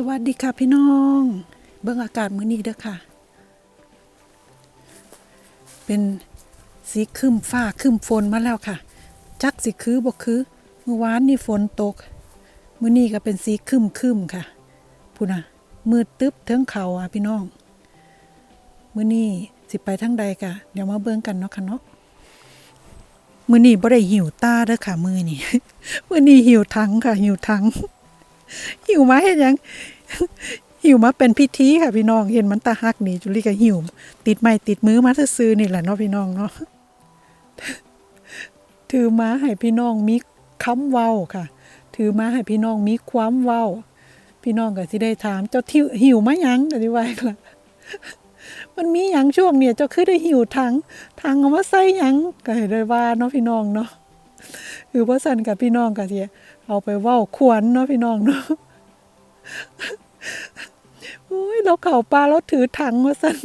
สวัสดีค่ะพี่น้อง เบิ่งอากาศมื้อนี้เด้อค่ะ เป็นสีครึมฟ้าครึมฝนมาแล้วค่ะ จักสิคือบ่คือเมื่อวานนี่ฝนตก มื้อนี้ก็เป็นสีครึมครึมค่ะพูน่ะมืดตึ๊บเทิงเขาอะพี่น้อง มื้อนี้สิไปทางใดกะเดี๋ยวมาเบิ่งกันเนาะค่ะเนาะมื้อนี้บ่ได้หิวตาเด้อค่ะ มื้อนี้มื้อนี้หิวทั้งค่ะหิวทั้ง หิวมาเฮ็ดหยัง หิวมาเป็นพิธีค่ะพี่น้อง เห็นมันตาฮักนี่จุลีก็หิว ติดไม้ติดมือมาซื่อนี่แหละเนาะพี่น้องเนาะ ถือมาให้พี่น้องมีคำเว้าค่ะ ถือมาให้พี่น้องมีความเว้า พี่น้องก็สิได้ถาม เจ้าที่หิวมายังก็สิว่าล่ะมันมีหยังช่วงเนี่ยเจ้าคือได้หิวถังถังเอามาใส่หยังก็ให้ได้ว่าเนาะพี่น้องเนาะคือว่าสั่นกับพี่น้องก็สิ เอาไปว่าขวนเนาะพี่น้องเนาะโอ้ยเราเข่าปลาเราถือถังมาสั่น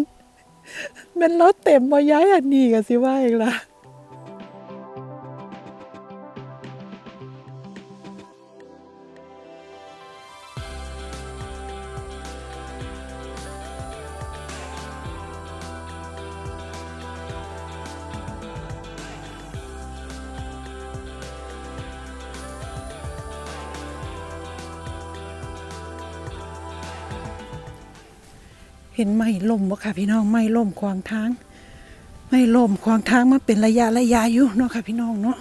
มันเราเต็มมาย้ายอันนี้กันสิว่าอีกล่ะ เห็นไหมล่มบ่ค่ะพี่น้องไหมล่มขวางทางไหมล่มขวางทางมาเป็นระยะระยะอยู่เนาะค่ะพี่น้องเนาะ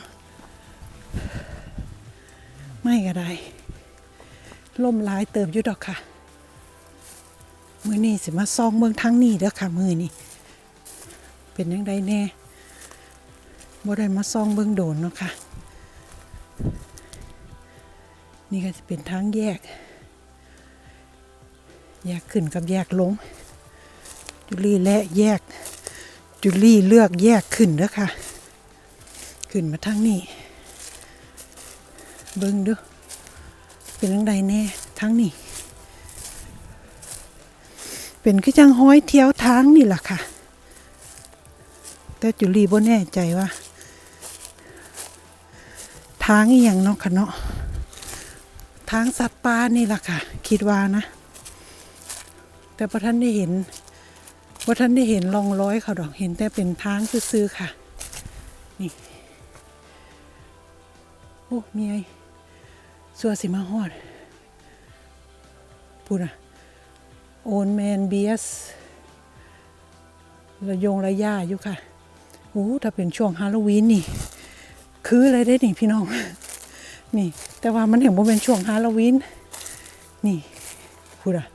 ไม่ก็ได้ล่มลายเติมอยู่ดอกค่ะ มือนี้สิมาซองเมืองทางนี้เด้อค่ะ มือนี้เป็นยังไงแน่บ่ได้มาซองเบิ่งโดนเนาะค่ะ นี่ก็จะเป็นทางแยก แยกขึ้นกับแยกลง จุลี่และแยก จุลี่เลือกแยกขึ้นเด้อค่ะ ขึ้นมาทางนี้ เบิ่งดู เป็นทังใดแน่ทางนี้ เป็นคือจังห้อยเที่ยวทางนี่แหละค่ะ แต่จุลี่บ่แน่ใจว่าทางอีหยังเนาะค่ะเนาะทางสัตว์ป่านี่แหละค่ะ คิดว่านะ แต่พอท่านได้เห็น พอท่านได้เห็นรองร้อยเขาดอกเห็นแต่เป็นทางซื่อๆค่ะ นี่ โอ้มีไอ้สัวสิมาฮอดพูดอะโอนแมนเบียสระยงระย่าอยู่ค่ะโอ้ถ้าเป็นช่วงฮาโลวีนนี่ คืออะไรได้นี่พี่น้อง นี่ แต่ว่ามันเห็นว่าเป็นช่วงฮาโลวีนนี่พูดอะ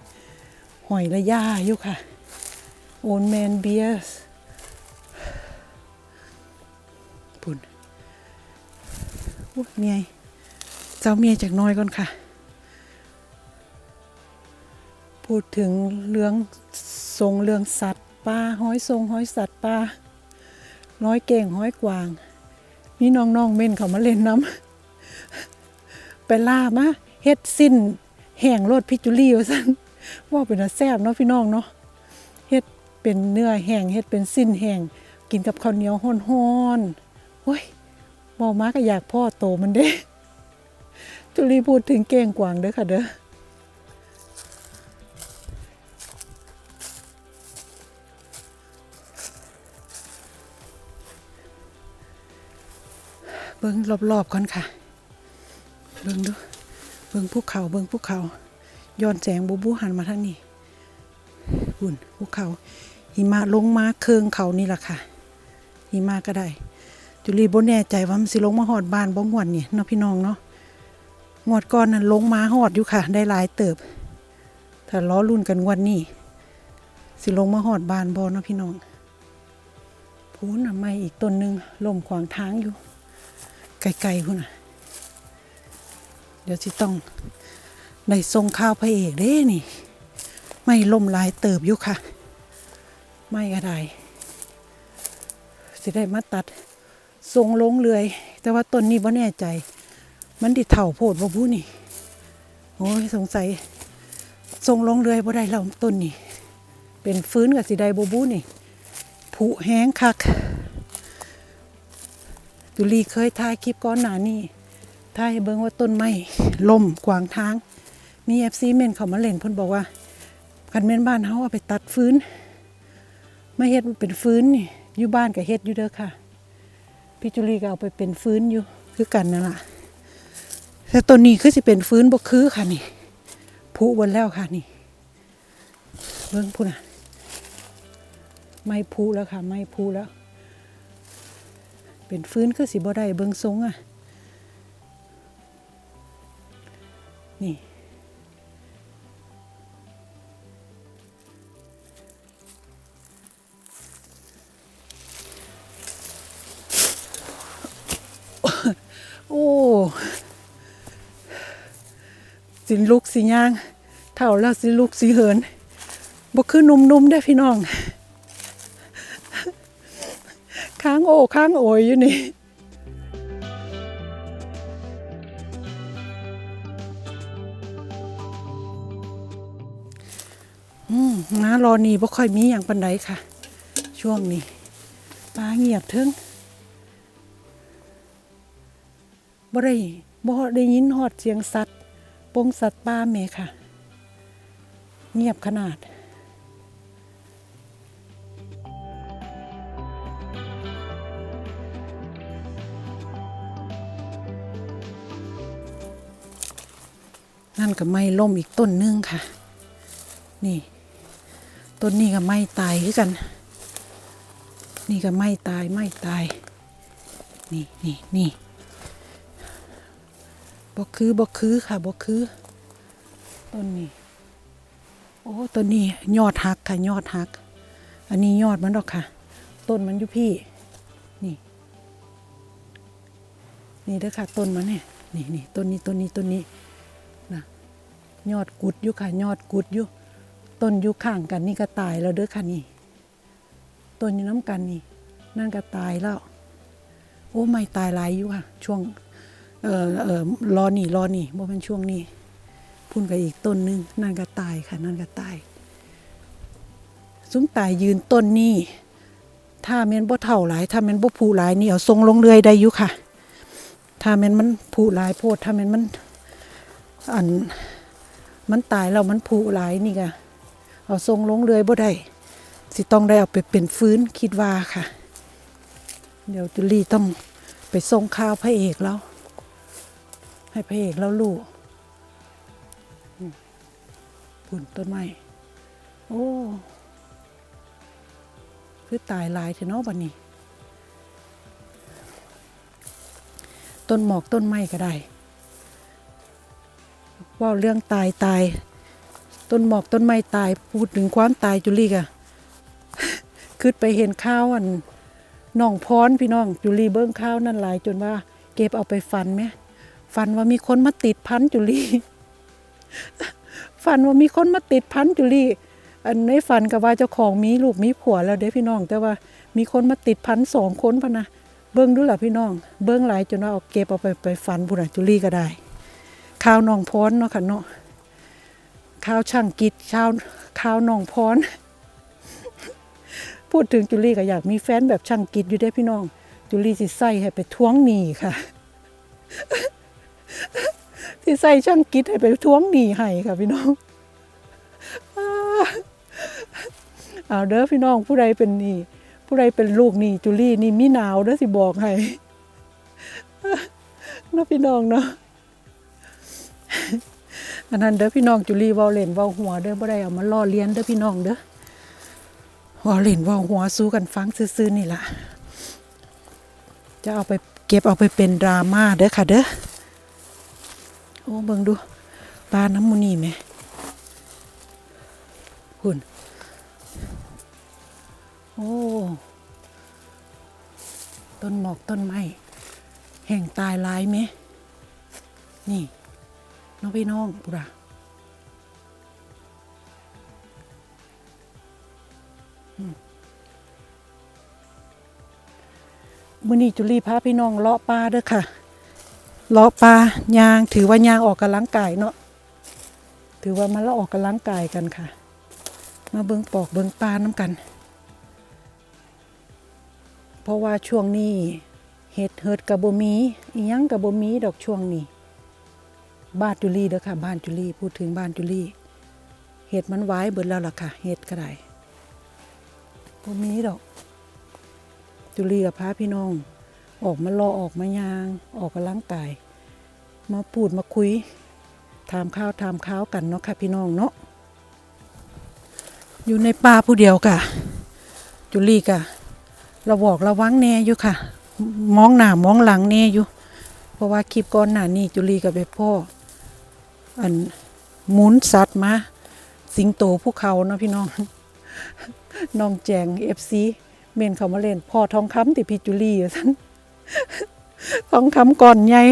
หอยระย่าอยู่ค่ะ โอนแมนเบียสปุ่นอุ๊ยเมียเจ้าเมียจากน้อยก่อนค่ะ พูดถึงเรื่องทรงเรื่องสัตว์ป่าห้อยทรงห้อยสัตว์ป่าน้อยเก่งห้อยกวางมีน้องๆเม่นเขามาเล่นน้ำไปล่ามาเฮ็ดสิ้นแห่งรถพิจุลี่ว่าซั่นว่าเป็นอาแซ่บเนาะพี่น้องเนาะ เป็นเนื้อแห้งเฮ็ดเป็นสิ้นแห้งกินกับข้าวเหนียวฮ้อนๆโอ้ยเมามาก็อยากพ่อโตมันเด้จุลีพูดถึงเก้งกวางเด้อค่ะเด้อเบิ่งรอบๆก่อนค่ะ เบิ่งดู เบิ่งภูเขา เบิ่งภูเขา ย้อนแสงบูบูหันมาทางนี้หุ่นภูเขา หิมะลงมาเคืองเขานี่แหละค่ะหิมะก็ได้จุลีบ่แน่ใจว่ามันสิลงมาหอดบ้านบ่งวดนี่เนาะพี่น้องเนาะงวดก่อนนั้นลงมาหอดอยู่ค่ะ ได้หลายเติบ ถ้าล้อรุ่นกันงวดนี้สิลงมาหอดบ้านบ่เนาะพี่น้องพูนน่ะไม่อีกต้นหนึ่งล่มขวางทางอยู่ ไกลๆพุ่นน่ะ เดี๋ยวสิต้องได้ทรงข้าวพระเอกเด้นี่ ไม่ล่มหลายเติบอยู่ค่ะ ไม่อะไรสิได้มาตัดทรงลงเลย แต่ว่าต้นนี้บ่แน่ใจ มันดิเถ่าโพดบ่บูนี่ โอ้ยสงสัยทรงลงเลยบ่ได้แล้วต้นนี้เป็นฟื้นกับสิได้บ่บูนี่ ผุแห้งคักตุลีเคยถ่ายคลิปก้อนหนานี่ถ่ายเบิ่งว่าต้นไม้ล่มกวางทาง มี FC เมนเขามาเล่นเพิ่นบอกว่าคันแม่นบ้านเฮาเอาไปตัดฟื้น มาเฮ็ดมันเป็นฟื้นนี่อยู่บ้านก็เฮ็ดอยู่เด้อค่ะ พี่จุลีก็เอาไปเป็นฟื้นอยู่คือกันนั่นแหละแต่ตัวนี้คือสิเป็นฟื้นบ่คือค่ะนี่ผุบนแล้วค่ะนี่เบิ่งพุ่นน่ะ ไม่ผุแล้วค่ะ ไม่ผุแล้ว เป็นฟื้นคือสิบ่ได้เบิ่งทรงอะ นี่ โอ้สิลุกสิย่าง เท่าแล้วสิลุกสิเหินบ่คือนุ่มๆได้พี่น้อง ค้างโอค้างโอยอยู่นี่อืมงารอนี่บ่ค่อยมีอย่างปันไดค่ะ ช่วงนี้ปลาเงียบเทึง บ่ได้บ่ได้ยินฮอดเสียงสัตว์ปงสัตว์ป่าแม่ค่ะ เงียบขนาดนั่นก็ไม่ล่มอีกต้นหนึงค่ะ นี่ ต้นนี้ก็ไม่ตายคือกัน นี่ก็ไม่ตายไม่ตาย นี่นี่นี่ บกคือบกคือค่ะบกคือต้นนี้ โอ้ต้นนี้ยอดหักค่ะยอดหัก อันนี้ยอดมันดอกค่ะ ต้นมันอยู่พี่ นี่ นี่เด้อค่ะ ต้นมันเนี่ยนี่นี่ต้นนี้ต้นนี้ต้นนี้นะยอดกุดอยู่ค่ะ ยอดกุดอยู่ต้นอยู่ข้างกันนี่ก็ตายแล้วเด้อค่ะนี่ต้นอยู่น้ำกันนี่ นั่นก็ตายแล้ว โอ้ไม่ตายหลายอยู่ค่ะ ช่วง เออเออรอนี่รอนี่บ่เป็นช่วงนี้พุ่นกับอีกต้นนึงนั่นก็ตายค่ะนั่นก็ตายซุ้มตายยืนต้นนี้ถ้าแม่นบ่เท่าหลาย ถ้าแม่นบ่ผูหลายนี่เอาทรงลงเรือยได้อยู่ค่ะ ถ้าแม่นมันผูหลายโพด ถ้าแม่นมันอันมันตายแล้วมันผูหลายนี่ก็เอาทรงลงเรือยบ่ได้สิต้องได้เอาไปเป็นฟื้นคิดว่าค่ะ เดี๋ยวจุลี่ต้องไปส่งข้าวพระเอกแล้ว ให้พระเอกแล้วลูกปุ่นต้นไม้โอ้คือตายลายเถอะเนาะบัดนี้ ต้นหมอกต้นไม้ก็ได้ว่าเรื่องตายตาย ต้นหมอกต้นไม้ตายพูดถึงความตายจุลี่กะคือไปเห็นข้าวอันน้องพรพี่น้องจุลี่เบิ้งข้าวนั่นหลายจนว่า เก็บเอาไปฟันไหม ฟันว่ามีคนมาติดพันจุลี่ฟันว่ามีคนมาติดพันจุลี่อันในฝันก็ว่าเจ้าของมีลูกมีผัวแล้วเด้พี่น้อง แต่ว่ามีคนมาติดพันสองคนพะนะเบิ้งดูหล่ะพี่น้อง เบิ้งหลายจนว่าเอาเก็บเอาไปไปฟันบุญจุลี่ก็ได้ข้าวน้องพรเนาะค่ะเนาะข้าวช่างกิจข้าวข้าวน้องพรพูดถึงจุลี่ก็อยากมีแฟนแบบช่างกิจอยู่ได้พี่น้อง จุลี่สิใส่ให้ไปทวงหนี้ค่ะ สิใส่ช่างกิจให้ไปทวงหนี้ให้ค่ะพี่น้องเอาเด้อพี่น้องผู้ใดเป็นหนี้ผู้ใดเป็นลูกหนี้จุลี่นี่มีหนาวเด้อสิบอกให้เนาะพี่น้องเนาะอันนั้นเด้อพี่น้องจุลีเว้าเล่นว้าหัวเด้อบ่ได้เอามาล้อเลี้ยนเด้อพี่น้องเด้อว้าเล่นว้าหัวสู้กันฟังซื่อๆนี่ล่ะจะเอาไปเก็บเอาไปเป็นดราม่าเด้อค่ะเด้อ โอ้เบิ่งดูปลาน้ำมูนี่แหมหุ่นโอ้ต้นหมอกต้นไม้แห่งตายลายไหม นี่น้องพี่น้องปุระมือนี้จุลีพาพี่น้องเลาะปลาเด้อค่ะ เลาะปลายางถือว่ายางออกกำลังกายเนาะถือว่ามาเลาะออกกำลังกายกันค่ะ มาเบิ้งปอกเบิ้งปลาน้ำกัน เพราะว่าช่วงนี้เห็ดเหิดกับบ่มีอียังกับบ่มีดอกช่วงนี้ บ้านจุลีเด้อค่ะ บ้านจุลีพูดถึงบ้านจุลีเห็ดมันไว้เบิดแล้วล่ะค่ะเห็ดก็ได้บ่มีดอก จุลีกับพาพี่น้อง ออกมารอออกมายาง ออกกำลังกาย มาพูดมาคุยถามข้าวถามข้าวกันเนาะค่ะพี่น้องเนาะอยู่ในป่าผู้เดียวกะจุลีกะระบอกระวังแน่อยู่ค่ะ มองหน้ามองหลังแน่อยู่ เพราะว่าคลิปก่อนหน้านี้จุลีกับไปพ่ออันหมุนสัตว์มาสิงโตภูเขาเนาะพี่น้องน้องแจงเอฟซีเมนเขามาเล่นพ่อทองคำติพี่จุลีอยู่ท่าน ทองคำก่อนใหญ่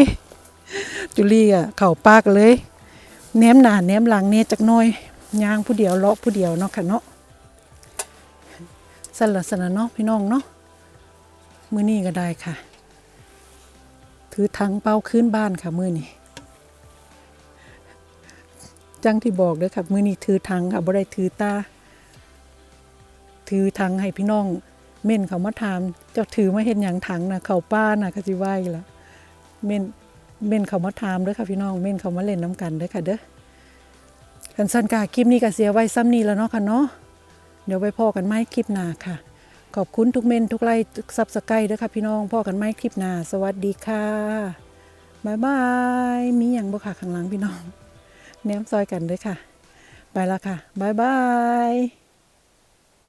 จุลี่อะเข่าปากเลยแหนมหนาแหนมหลังเนี่ยจักน้อยย่างผู้เดียวเลาะผู้เดียวเนาะค่ะเนาะสลัดสนะเนาะพี่น้องเนาะมือนี้ก็ได้ค่ะ ถือถังเป้าขึ้นบ้านค่ะมือนี้จังที่บอกเด้อค่ะมือนี้ถือถังค่ะบ่ได้ถือตาถือถังให้พี่น้อง เม่นเขามาถามเจ้าถือมาเห็นอย่างถังนะเขาป้านะก็สิไหวละเม่นเม่นเขามาถามเด้อค่ะพี่น้องเม่นเขามาเล่นน้ำกันเด้อค่ะเด้อคันสันกาคลิปนี้ก็เสียไว้ซ้ำนี้แล้วเนาะค่ะเนาะเดี๋ยวไว้พอกันไหมคลิปหน้าค่ะ ขอบคุณทุกเม่นทุกไลค์ทุกซับสไครต์เด้อค่ะพี่น้องพอกันไหมคลิปหน้าสวัสดีค่ะบายบายมีอย่างบ่ค่ะข้างหลังพี่น้องแนมซอยกันเด้อค่ะ ไปละค่ะบายบาย